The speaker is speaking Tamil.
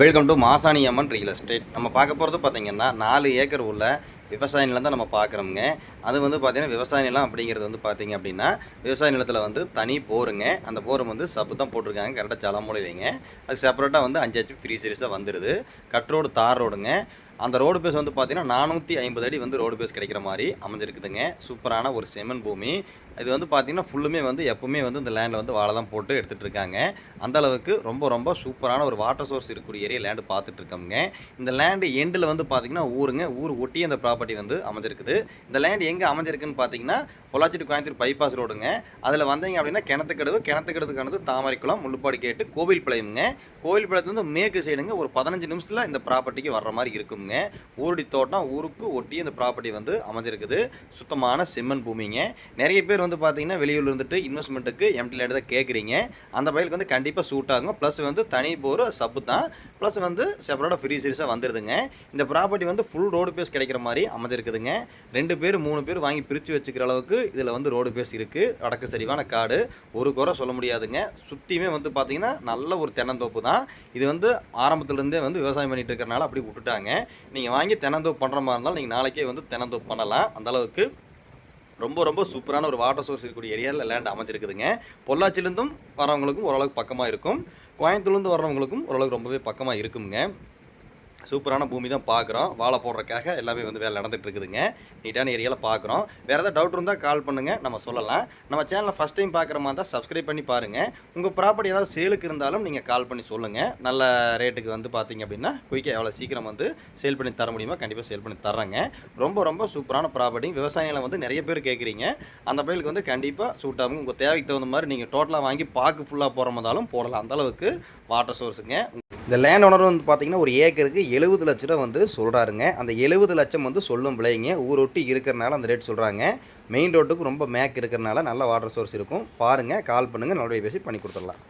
Welcome to Masani Amman real estate நம்ம பார்க்க போகிறது பார்த்தீங்கன்னா நாலு ஏக்கர் உள்ள விவசாய நிலம் தான் நம்ம பார்க்குறோங்க அது வந்து பார்த்தீங்கன்னா விவசாய நிலம் அப்படிங்கிறது வந்து பார்த்தீங்க அப்படின்னா விவசாய நிலத்தில் வந்து தனி போருங்க. அந்த போரும் வந்து சப்பு தான் போட்டிருக்காங்க. கரெக்டாக ஜலமூலைங்க அது செப்பரேட்டாக வந்து அஞ்சு ஹெச் ஃப்ரீ சீரிஸாக வந்துடுது கட் ரோடு தார் ரோடுங்க. அந்த ரோடு பேஸ் வந்து பார்த்தீங்கன்னா நானூற்றி ஐம்பது அடி வந்து ரோடு பேஸ் கிடைக்கிற மாதிரி அமைஞ்சிருக்குதுங்க. சூப்பரான ஒரு செம்மன் பூமி. இது வந்து பார்த்தீங்கன்னா ஃபுல்லுமே வந்து எப்பவுமே வந்து இந்த லேண்டில் வந்து வாழை தான் போட்டு எடுத்துகிட்டு இருக்காங்க. அந்த அளவுக்கு ரொம்ப ரொம்ப சூப்பரான ஒரு வாட்டர் சோர்ஸ் இருக்கக்கூடிய ஏரியா லேண்டு பார்த்துட்டு இருக்கோங்க இந்த லேண்டு எண்டில் வந்து பார்த்தீங்கன்னா ஊருங்க. ஊர் ஒட்டி அந்த ப்ராப்பர்ட்டி வந்து அமைஞ்சிருக்குது. இந்த லேண்ட் எங்கே அமைஞ்சிருக்குன்னு பார்த்தீங்கன்னா பொள்ளாச்சி கோயம்புத்தூர் பைபாஸ் ரோடுங்க அதில் வந்தீங்க அப்படின்னா கிணத்துக்கடவு. கிணத்துக்கடவுக்கானது தாமரைக்குளம் முள்ளுப்பாடு கேட்டு கோவில் பிழையுங்க கோவில் பிழையத்துலேருந்து மேற்கு சைடுங்க ஒரு பதினஞ்சு நிமிஷத்தில் இந்த ப்ராப்பர்ட்டிக்கு வர்ற மாதிரி இருக்குங்க. ஊரடி தோட்டம் ஊருக்கு ஒட்டி இந்த ப்ராப்பர்ட்டி வந்து அமைஞ்சிருக்குது. சுத்தமான செம்மன் பூமிங்க. நிறைய பேர் வந்து பார்த்தீங்கன்னா வெளியூர்ல இருந்துட்டு இன்வெஸ்ட்மெண்ட்டுக்கு எம்டி லேண்ட் தான் கேட்குறீங்க அந்த பயிலுக்கு வந்து கண்டிப்பாக சூட் ஆகும். ப்ளஸ் வந்து தனி போர் சப்பு தான். ப்ளஸ் வந்து செப்பரேட்டாக ஃப்ரீ சீரிஸாக வந்துடுதுங்க இந்த ப்ராப்பர்ட்டி வந்து ஃபுல் ரோடு பேஸ் கிடைக்கிற மாதிரி அமைஞ்சிருக்குதுங்க. ரெண்டு பேர் மூணு பேர் வாங்கி பிரித்து வச்சுக்கிற அளவுக்கு இதில் வந்து ரோடு பேஸ் இருக்குது அடக்கு சரிவான காடு. ஒரு குறை சொல்ல முடியாதுங்க. சுற்றியுமே வந்து பார்த்தீங்கன்னா நல்ல ஒரு தென்னந்தோப்பு தான். இது வந்து ஆரம்பத்துலேருந்தே வந்து விவசாயம் பண்ணிட்டு இருக்கிறனால அப்படி விட்டுட்டாங்க. நீங்கள் வாங்கி தினந்தோப்பு பண்ணுற மாதிரி இருந்தாலும் நீங்கள் நாளைக்கே வந்து தினந்தோப்பு பண்ணலாம். அந்த அளவுக்கு ரொம்ப ரொம்ப சூப்பரான ஒரு வாட்டர் சோர்ஸ் இருக்கக்கூடிய ஏரியாவில் லேண்ட் அமைஞ்சிருக்குதுங்க. பொள்ளாச்சிலேருந்தும் வரவங்களுக்கும் ஓரளவுக்கு பக்கமாக இருக்கும். கோயம்புத்தூர்லேருந்து வர்றவங்களுக்கும் ஓரளவுக்கு ரொம்பவே பக்கமாக இருக்குங்க. சூப்பரான பூமி தான் பார்க்குறோம். வாழை போடுறதுக்காக எல்லாமே வந்து வேலை நடந்துட்டு இருக்குதுங்க. நீட்டான ஏரியாவில் பார்க்குறோம். வேறு ஏதாவது டவுட் இருந்தால் கால் பண்ணுங்கள் நம்ம சொல்லலாம். நம்ம சேனலை ஃபஸ்ட் டைம் பார்க்குற மாதிரி தான் சப்ஸ்கிரைப் பண்ணி பாருங்கள் உங்கள் ப்ராப்பர்ட்டி ஏதாவது சேலுக்கு இருந்தாலும் நீங்கள் கால் பண்ணி சொல்லுங்கள் நல்ல ரேட்டுக்கு வந்து பார்த்தீங்க அப்படின்னா குயிக்காக எவ்வளோ சீக்கிரம் வந்து சேல் பண்ணி தர முடியுமோ கண்டிப்பாக சேல் பண்ணி தர்றேங்க. ரொம்ப ரொம்ப சூப்பரான ப்ராப்பர்ட்டி விவசாயிகளை வந்து நிறைய பேர் கேட்குறீங்க. அந்த பயிலுக்கு வந்து கண்டிப்பாக சூட் ஆகும் உங்கள் தேவைக்கு தகுந்த மாதிரி நீங்கள் டோட்டலாக வாங்கி பாக்கு ஃபுல்லாக போகிற மாதிரிலும் போடலாம். அந்தளவுக்கு வாட்டர் சோர்ஸுங்க இந்த லேண்ட் ஓனர் வந்து பார்த்தீங்கன்னா ஒரு ஏக்கருக்கு எழுபது லட்ச ரூபா வந்து சொல்கிறாருங்க அந்த எழுபது லட்சம் வந்து சொல்லும் விலைங்க. ஊரொட்டி இருக்கிறனால அந்த ரேட் சொல்கிறாங்க மெயின் ரோட்டுக்கு ரொம்ப மேக் இருக்கிறனால நல்ல வாட்டர் சோர்ஸ் இருக்கும். பாருங்கள் கால் பண்ணுங்கள் நல்லபடியாக பேசி பண்ணி கொடுத்துடலாம்.